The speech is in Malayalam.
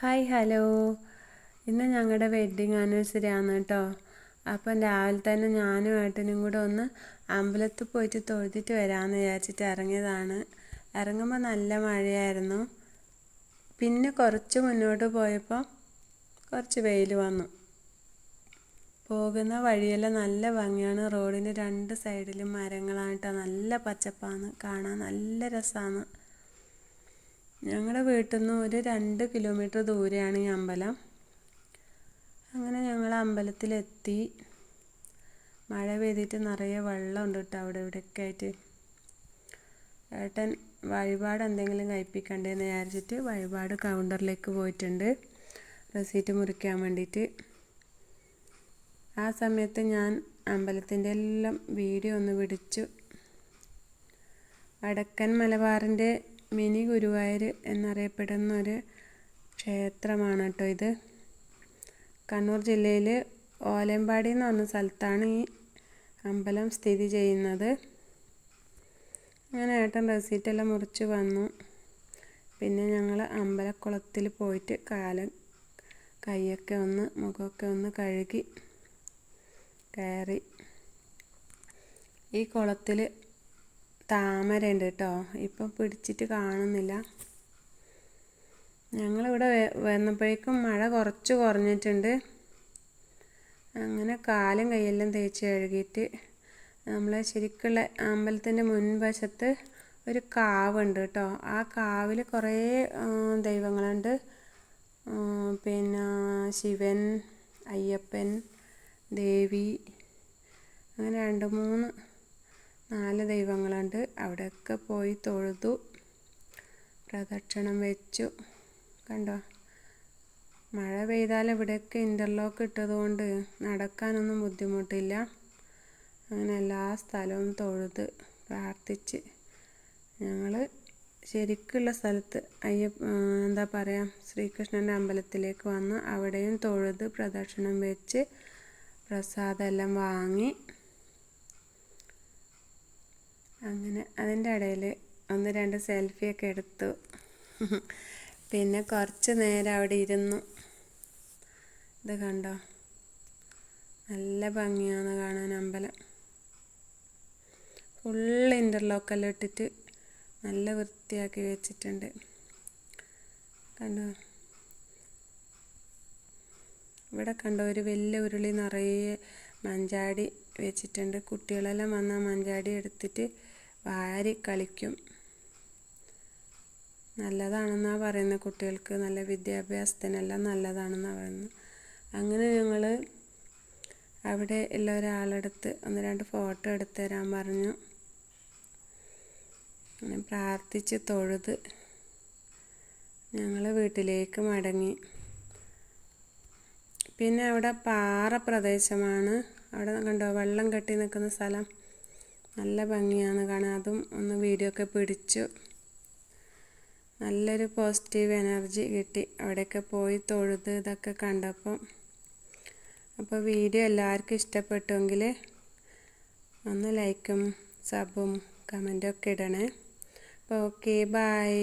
Hi hello. ഇന്ന് ഞങ്ങളുടെ വെഡ്ഡിങ് ആനിവേഴ്സറി ആണ് കേട്ടോ അപ്പം രാവിലെ തന്നെ ഞാനും ഏട്ടനും കൂടെ ഒന്ന് അമ്പലത്തിൽ പോയിട്ട് തൊഴുതിട്ട് വരാമെന്ന് വിചാരിച്ചിട്ട് ഇറങ്ങിയതാണ് ഇറങ്ങുമ്പോൾ നല്ല മഴയായിരുന്നു. പിന്നെ കുറച്ച് മുന്നോട്ട് പോയപ്പോൾ കുറച്ച് വെയിൽ വന്നു. പോകുന്ന വഴിയെല്ലാം നല്ല ഭംഗിയാണ്. റോഡിന്റെ രണ്ട് സൈഡിലും മരങ്ങളാണ് കേട്ടോ നല്ല പച്ചപ്പാണ്. കാണാൻ നല്ല രസമാണ് ഞങ്ങളുടെ വീട്ടിൽ നിന്ന് ഒരു രണ്ട് കിലോമീറ്റർ ദൂരെയാണ് ഈ അമ്പലം. അങ്ങനെ ഞങ്ങൾ അമ്പലത്തിലെത്തി. മഴ പെയ്തിട്ട് നിറയെ വെള്ളമുണ്ട് കേട്ടോ അവിടെ ഇവിടെയൊക്കെ ആയിട്ട് ഏട്ടൻ വഴിപാട് എന്തെങ്കിലും കഴിപ്പിക്കണ്ടേന്ന് വിചാരിച്ചിട്ട് വഴിപാട് കൗണ്ടറിലേക്ക് പോയിട്ടുണ്ട്. റെസീറ്റ് മുറിക്കാൻ വേണ്ടിയിട്ട് ആ സമയത്ത് ഞാൻ അമ്പലത്തിന്റെ എല്ലാം വീഡിയോ ഒന്ന് പിടിച്ചു. വടക്കൻ മലബാറിന്റെ മിനി ഗുരുവായൂർ എന്നറിയപ്പെടുന്ന ഒരു ക്ഷേത്രമാണ് കേട്ടോ ഇത്. കണ്ണൂർ ജില്ലയിൽ ഓലമ്പാടി എന്ന് പറഞ്ഞ സ്ഥലത്താണ് ഈ അമ്പലം സ്ഥിതി ചെയ്യുന്നത്. അങ്ങനെ ഏട്ടൻ റെസീറ്റെല്ലാം മുറിച്ച് വന്നു. പിന്നെ ഞങ്ങൾ അമ്പലക്കുളത്തിൽ പോയിട്ട് കാലം കൈയൊക്കെ ഒന്ന് മുഖമൊക്കെ ഒന്ന് കഴുകി കയറി. ഈ കുളത്തിൽ താമര ഉണ്ട് കേട്ടോ. ഇപ്പം പിടിച്ചിട്ട് കാണുന്നില്ല. ഞങ്ങളിവിടെ വന്നപ്പോഴേക്കും മഴ കുറച്ച് കുറഞ്ഞിട്ടുണ്ട്. അങ്ങനെ കാലും കൈയെല്ലാം തേച്ച് കഴുകിയിട്ട് നമ്മൾ ശരിക്കുള്ള അമ്പലത്തിന്റെ മുൻവശത്ത് ഒരു കാവുണ്ട് കേട്ടോ. ആ കാവിൽ കുറേ ദൈവങ്ങളുണ്ട്. പിന്നെ ശിവൻ അയ്യപ്പൻ ദേവി അങ്ങനെ രണ്ട് മൂന്ന് നാല് ദൈവങ്ങളുണ്ട്. അവിടെയൊക്കെ പോയി തൊഴുതു. പ്രദക്ഷിണം വെച്ചു. കണ്ടോ? മഴ പെയ്താൽ ഇവിടെയൊക്കെ ഇന്റർലോക്ക് ഇട്ടതുകൊണ്ട് നടക്കാനൊന്നും ബുദ്ധിമുട്ടില്ല. അങ്ങനെ എല്ലാ സ്ഥലവും തൊഴുത് പ്രാർത്ഥിച്ച്. ഞങ്ങൾ ശരിക്കുള്ള സ്ഥലത്ത് അയ്യ എന്താ പറയുക ശ്രീകൃഷ്ണന്റെ അമ്പലത്തിലേക്ക് വന്ന് അവിടെയും തൊഴുത് പ്രദക്ഷിണം വെച്ച് പ്രസാദമെല്ലാം വാങ്ങി. അങ്ങനെ അതിന്റെ ഇടയിൽ ഒന്ന് രണ്ട് സെൽഫിയൊക്കെ എടുത്തു. പിന്നെ കുറച്ച് നേരം അവിടെ ഇരുന്നു. ഇത് കണ്ടോ? നല്ല ഭംഗിയാണ് കാണാൻ അമ്പലം. ഫുള്ള് ഇന്റർലോക്കെല്ലാം ഇട്ടിട്ട് നല്ല വൃത്തിയാക്കി വെച്ചിട്ടുണ്ട്. കണ്ടോ? ഇവിടെ കണ്ടോ? ഒരു വലിയ ഉരുളി നിറയെ മഞ്ചാടി വെച്ചിട്ടുണ്ട്. കുട്ടികളെല്ലാം വന്നാൽ മഞ്ചാടി എടുത്തിട്ട് വാരി കളിക്കും. നല്ലതാണെന്നാണ് പറയുന്നത് കുട്ടികൾക്ക്. നല്ല വിദ്യാഭ്യാസത്തിനെല്ലാം നല്ലതാണെന്നാണ് പറയുന്നത്. അങ്ങനെ ഞങ്ങൾ അവിടെ ഉള്ള ഒരാളെടുത്ത് ഒന്ന് രണ്ട് ഫോട്ടോ എടുത്തു തരാൻ പറഞ്ഞു. അങ്ങനെ പ്രാർത്ഥിച്ച് തൊഴുത് ഞങ്ങൾ വീട്ടിലേക്ക് മടങ്ങി. പിന്നെ അവിടെ പാറ പ്രദേശമാണ് അവിടെ കണ്ടോ വെള്ളം കെട്ടി നിൽക്കുന്ന സ്ഥലം? നല്ല ഭംഗിയാണ് കാണാൻ. അതും ഒന്ന് വീഡിയോ ഒക്കെ പിടിച്ചു. നല്ലൊരു പോസിറ്റീവ് എനർജി കിട്ടി. അവിടെയൊക്കെ പോയി തൊഴുത് ഇതൊക്കെ കണ്ടപ്പം. അപ്പോൾ വീഡിയോ എല്ലാവർക്കും ഇഷ്ടപ്പെട്ടുവെങ്കിൽ ഒന്ന് ലൈക്കും സബും കമന്റും ഒക്കെ ഇടണേ. അപ്പോൾ ഓക്കെ ബായ്